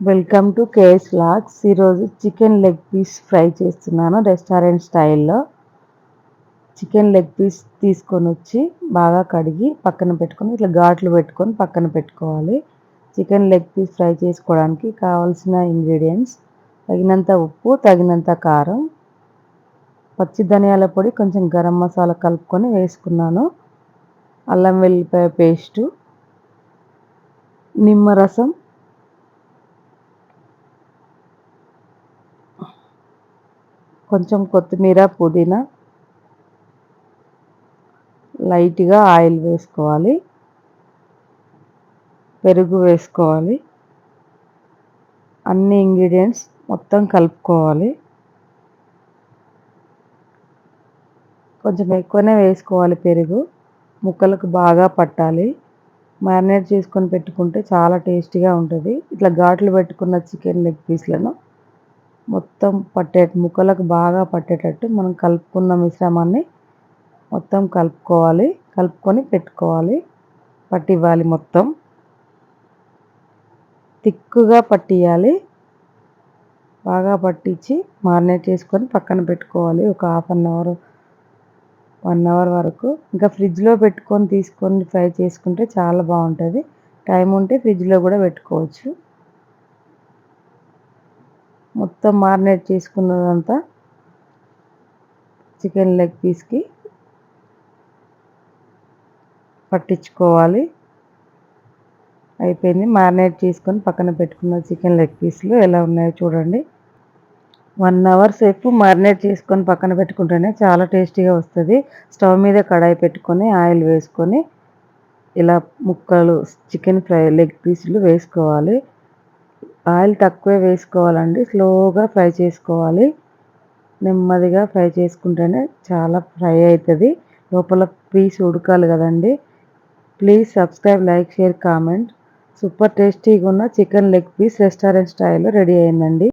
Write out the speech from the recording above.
Welcome to KS vlogs ఈరోజు chicken leg piece fry చేస్తున్నాను restaurant స్టైల్లో చికెన్ లెగ్ పీస్ తీసుకొని వచ్చి బాగా కడిగి పక్కన పెట్టుకొని ఇట్లా ఘాట్లు పెట్టుకొని పక్కన పెట్టుకోవాలి. చికెన్ లెగ్ పీస్ ఫ్రై చేసుకోవడానికి కావాల్సిన ఇంగ్రీడియంట్స్ తగినంత ఉప్పు తగినంత కారం పచ్చి ధనియాల పొడి కొంచెం గరం మసాలా కలుపుకొని వేసుకున్నాను. అల్లం వెల్లిపాయ పేస్టు నిమ్మరసం కొంచెం కొత్తిమీర పుదీనా లైట్గా ఆయిల్ వేసుకోవాలి. పెరుగు వేసుకోవాలి. అన్ని ఇంగ్రీడియంట్స్ మొత్తం కలుపుకోవాలి. కొంచెం ఎక్కువనే వేసుకోవాలి పెరుగు. ముక్కలకు బాగా పట్టాలి. మ్యారినేట్ చేసుకొని పెట్టుకుంటే చాలా టేస్టీగా ఉంటుంది. ఇట్లా ఘాట్లు పెట్టుకున్న చికెన్ లెగ్ పీస్లను మొత్తం పట్టే ముక్కలకు బాగా పట్టేటట్టు మనం కలుపుకున్న మిశ్రమాన్ని మొత్తం కలుపుకోవాలి. కలుపుకొని పెట్టుకోవాలి. పట్టివ్వాలి మొత్తం. తిక్కుగా పట్టియాలి బాగా పట్టించి మారినేట్ చేసుకొని పక్కన పెట్టుకోవాలి. ఒక half an hour one hour వరకు. ఇంకా ఫ్రిడ్జ్లో పెట్టుకొని తీసుకొని ఫ్రై చేసుకుంటే చాలా బాగుంటుంది. టైం ఉంటే ఫ్రిడ్జ్లో కూడా పెట్టుకోవచ్చు. మొత్తం మారినేట్ చేసుకున్నదంతా చికెన్ లెగ్ పీస్కి పట్టించుకోవాలి. అయిపోయింది. మ్యారినేట్ చేసుకొని పక్కన పెట్టుకున్న చికెన్ లెగ్ పీస్లు ఎలా ఉన్నాయో చూడండి. వన్ అవర్ సేపు మ్యారినేట్ చేసుకొని పక్కన పెట్టుకుంటేనే చాలా టేస్టీగా వస్తుంది. స్టవ్ మీద కడాయి పెట్టుకొని ఆయిల్ వేసుకొని ఇలా ముక్కలు చికెన్ ఫ్రై లెగ్ పీసులు వేసుకోవాలి. ఆయిల్ తక్కువే వేసుకోవాలండి. స్లోగా ఫ్రై చేసుకోవాలి. నెమ్మదిగా ఫ్రై చేసుకుంటేనే చాలా ఫ్రై అవుతుంది లోపల పీస్ ఉడకాలి కదండి. Please subscribe like share comment. Super టేస్టీగా ఉన్న చికెన్ లెగ్ పీస్ రెస్టారెంట్ స్టైల్లో రెడీ అయిందండి.